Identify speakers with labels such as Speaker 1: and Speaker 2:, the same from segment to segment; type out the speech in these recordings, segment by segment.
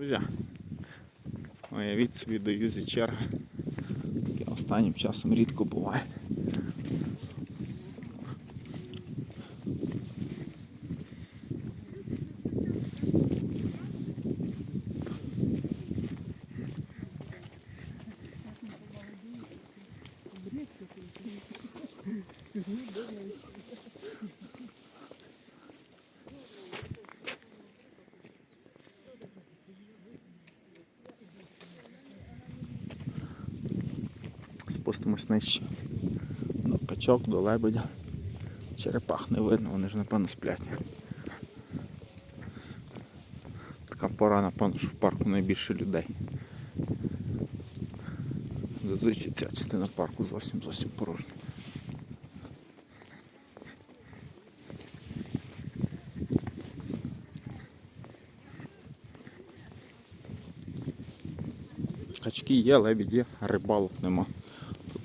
Speaker 1: Юзя. Уявіть собі до Юзі черга. Таке останнім часом рідко буває. Спустимось нижче. До качок, до лебедя. Черепах не видно, вони ж напевно сплять. Така пора, напевно, що в парку найбільше людей. Зазвичай ця частина парку зовсім зовсім порожня. Качки є, лебідь є, рибалок нема.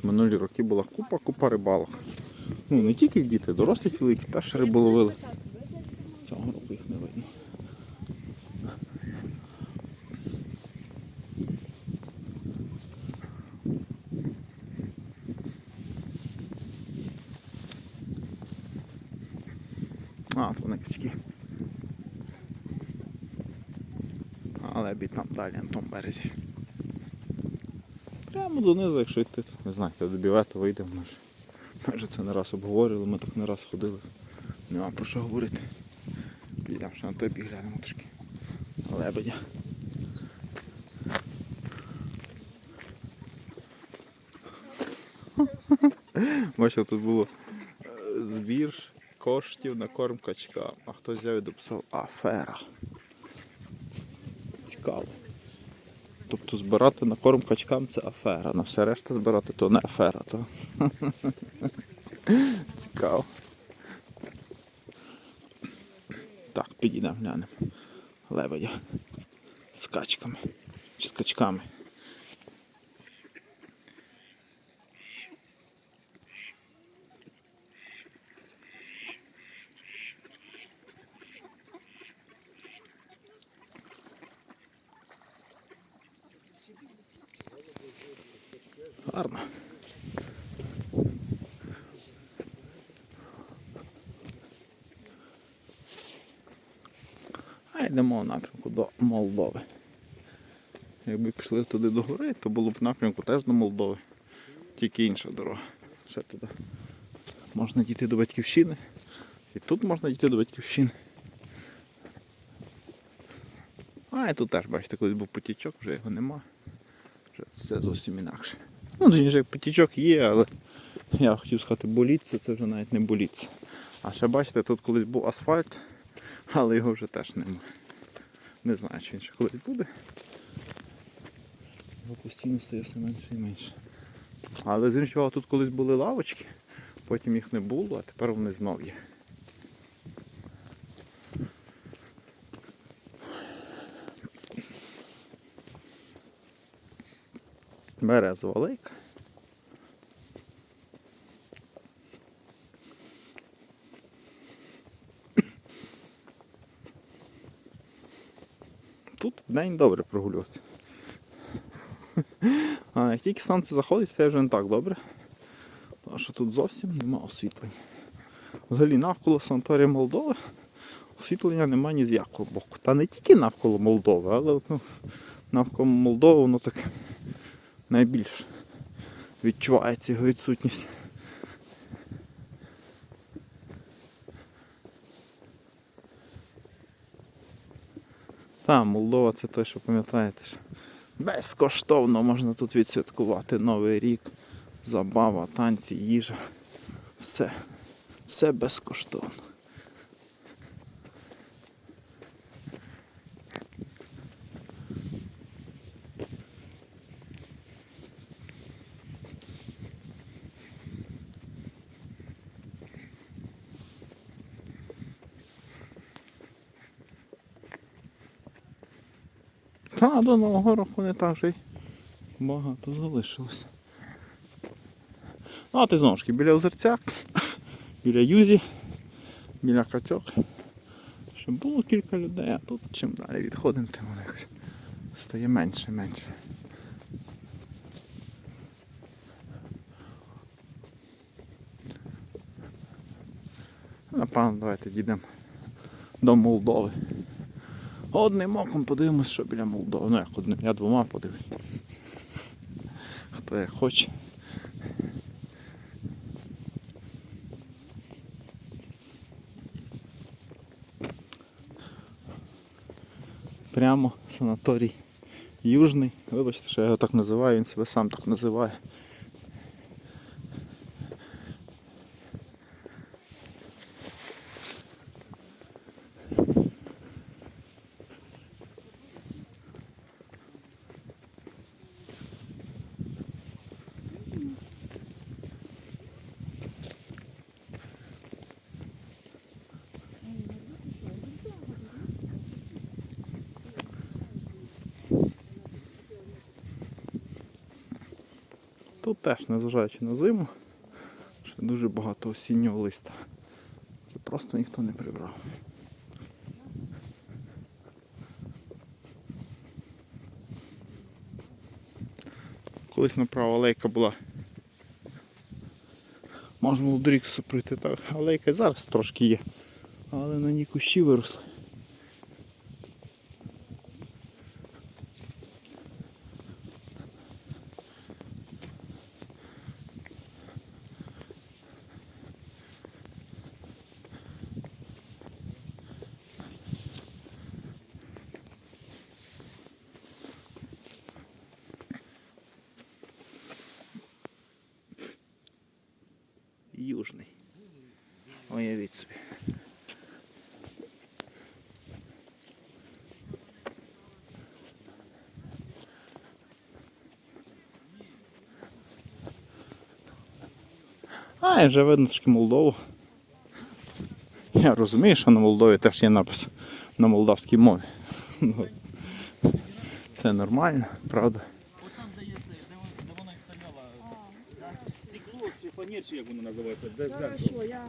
Speaker 1: Минулі роки була купа-купа рибалок. Ну, не тільки діти, дорослі чоловіки теж рибу ловили. Цього року їх не видно. А, вони качки. А лебідь там далі на тому березі. Прямо донизу, якщо йти, не знаю, до бівета вийдемо. Ми ж, ж це не раз обговорювали, ми так не раз ходили. Нема про що говорити. Підемо ще на той бік глянемо трошки. Лебедя. Бачив, тут було е, збір коштів на корм качкам. А хтось взяв і дописав афера. Цікаво. Тобто збирати на корм качкам це афера. На все решта збирати то не афера. То... Цікаво. Так, підійдемо глянемо. Лебедя. З качками. Чи з качками. Гарно. А йдемо в напрямку до Молдови. Якби пішли туди до гори, то було б в напрямку теж до Молдови. Тільки інша дорога. Ще туди. Можна дійти до батьківщини. І тут можна дійти до батьківщини. А і тут теж, бачите, колись був потічок, вже його нема. Вже це зовсім інакше. Ну, точніше, потічок є, але я хотів сказати боліться, це вже навіть не боліться. А ще бачите, тут колись був асфальт, але його вже теж немає. Не знаю, чи він ще колись буде. Його постійно стає все менше і менше. Але з іншого тут колись були лавочки, потім їх не було, а тепер вони знов є. Березова лейка. Тут в день добре прогулювати. А як тільки сонце заходить, це вже не так добре. Тому що тут зовсім нема освітлення. Взагалі навколо санаторія Молдови освітлення нема ні з якого боку. Та не тільки навколо Молдови, але ну, навколо Молдови воно так найбільш відчувається його відсутність. Та, Молдова це те, що пам'ятаєте, що безкоштовно можна тут відсвяткувати Новий рік, забава, танці, їжа. Все. Все безкоштовно. Та, до Нового року не так вже й багато залишилось. Ну, а ти знову ж таки біля озерця, біля юзі, біля качок. Ще було кілька людей, а тут чим далі відходимо, тим воно якось стає менше, менше. Напевно, давайте дійдемо до Молдови. Одним оком подивимось, що біля Молдови. Ну як одним, я двома подивлюсь. Хто як хоче. Прямо санаторій Южний. Вибачте, що я його так називаю, він себе сам так називає. Тут теж, незважаючи на зиму, ще дуже багато осіннього листа. який просто ніхто не прибрав. Колись направо алейка була. Можна було до ріксу пройти, так алейка зараз трошки є. Але на ній кущі виросли. Южний. Уявіть собі. А, і вже видно трошки Молдову. Я розумію, що на Молдові теж є напис на молдавській мові. Ну, Це нормально, правда.
Speaker 2: От там, де є це, де, вон- де вона і стояла. Стекло чи фанер, чи як воно називається, де зеркало.
Speaker 3: Я.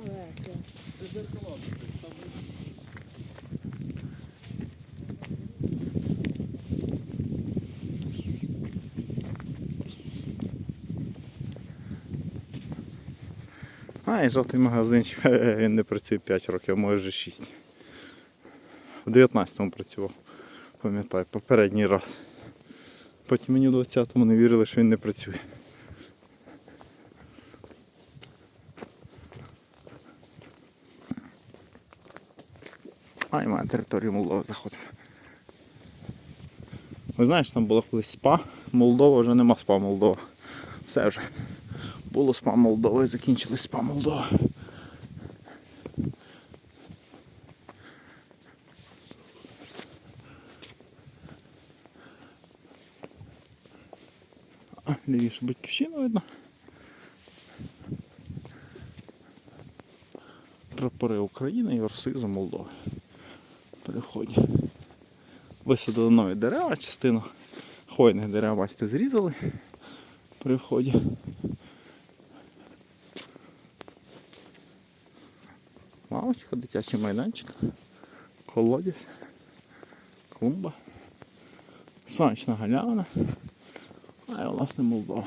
Speaker 2: Де зеркало.
Speaker 1: А, і жовтий магазинчик, він не працює 5 років, може вже 6. В 19-му працював, пам'ятаю, попередній раз. Потім мені в 20-му не вірили, що він не працює. А, і на територію Молдови заходимо. Ви знаєш, там була колись СПА Молдова, вже нема СПА Молдова. Все вже. Було СПА Молдова і закінчилось СПА Молдова. А, лівіше батьківщину видно. Прапори України і Євросоюзу Молдови. Переході. Висадили нові дерева, частину хвойних дерев, бачите, зрізали при вході. Лавочка, дитячий майданчик, колодязь, клумба, сонячна галявина, а і власне Молдова.